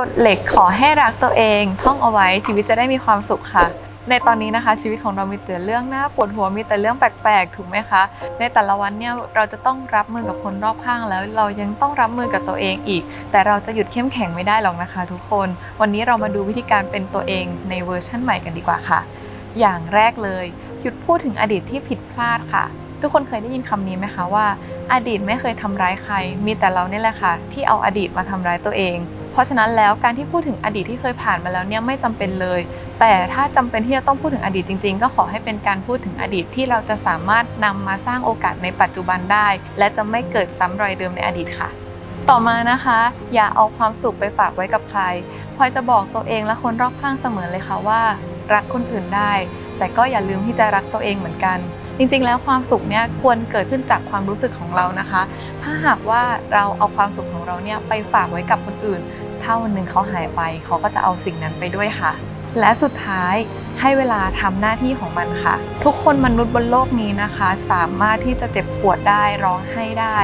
กฎเหล็กขอให้รักตัวเอง ท่องเอาไว้ชีวิตจะได้มีความสุขค่ะ ในตอนนี้นะคะ ชีวิตของเรามีแต่เรื่องน่าปวดหัวมีแต่เรื่องแปลกๆถูกไหมคะ ในแต่ละวันเนี่ยเราจะต้องรับมือกับคนรอบข้างแล้ว เรายังต้องรับมือกับตัวเองอีก แต่เราจะหยุดเข้มแข็งไม่ได้หรอกนะคะ ทุกคน วันนี้เรามาดูวิธีการเป็นตัวเองในเวอร์ชั่นใหม่กันดีกว่าค่ะ อย่างแรกเลยหยุดพูดถึงอดีตที่ผิดพลาดค่ะทุกคนเคยได้ยินคำนี้ไหมคะว่า อดีตไม่เคยทำร้ายใคร มีแต่เราเนี่ยแหละค่ะ ที่เอาอดีตมาทำร้ายตัวเอง เพราะฉะนั้นแล้วการที่พูดถึงอดีตที่เคยผ่านมาแล้วเนี่ยไม่จำเป็นเลย แต่ถ้าจำเป็นที่จะต้องพูดถึงอดีตจริง ๆ ก็ขอให้เป็นการพูดถึงอดีตที่เราจะสามารถนำมาสร้างโอกาสในปัจจุบันได้ และจะไม่เกิดซ้ำรอยเดิมในอดีตค่ะ ต่อมานะคะ อย่าเอาความสุขไปฝากไว้กับใครพลอยจะบอกตัวเองและคนรอบข้างเสมอเลยค่ะว่า รักคนอื่นได้ แต่ก็อย่าลืมที่จะรักตัวเองเหมือนกัน จริงๆ แล้วความสุขเนี่ยควรเกิดขึ้นจากความรู้สึกของเรานะคะ ถ้าหากว่าเราเอาความสุขของเราเนี่ยไปฝากไว้กับคนอื่น ถ้าวันหนึ่งเขาหายไปเขาก็จะเอาสิ่งนั้นไปด้วยค่ะ และสุดท้ายให้เวลาทำหน้าที่ของมันค่ะ ทุกคนมนุษย์บนโลกนี้นะคะ สามารถที่จะเจ็บปวดได้ร้องไห้ได้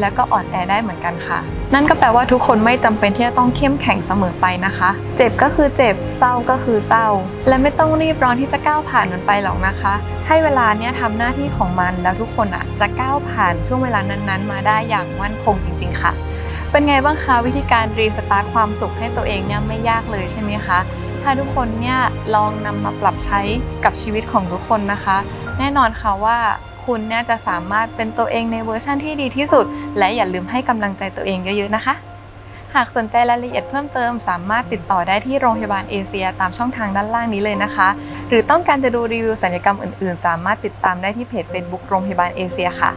แล้วก็อ่อนแอได้เหมือนกันค่ะ นั่นก็แปลว่าทุกคนไม่จำเป็นที่จะต้องเข้มแข็งเสมอไปนะคะ เจ็บก็คือเจ็บ เศร้าก็คือเศร้า และไม่ต้องรีบร้อนที่จะก้าวผ่านมันไปหรอกนะคะ ให้เวลาเนี่ยทำหน้าที่ของมันแล้วทุกคนอะจะก้าวผ่านช่วงเวลานั้นๆ มาได้อย่างมั่นคงจริง ๆ ค่ะ เป็นไงบ้างคะวิธีการรีสตาร์ทความสุขให้ตัวเองเนี่ยไม่ยากเลยใช่ไหมคะถ้าทุกคนเนี่ยลองนำมาปรับใช้กับชีวิตของทุกคนนะคะ แน่นอนค่ะว่า คุณเนี่ยจะสามารถเป็นตัวเองในเวอร์ชั่นที่ดีที่สุด และอย่าลืมให้กำลังใจตัวเองเยอะๆนะคะ หากสนใจรายละเอียดเพิ่มเติม สามารถติดต่อได้ที่โรงพยาบาลเอเชีย ตามช่องทางด้านล่างนี้เลยนะคะ หรือต้องการจะดูรีวิวสัญญกรรมอื่นๆ สามารถติดตามได้ที่เพจ Facebook โรงพยาบาลเอเชียค่ะ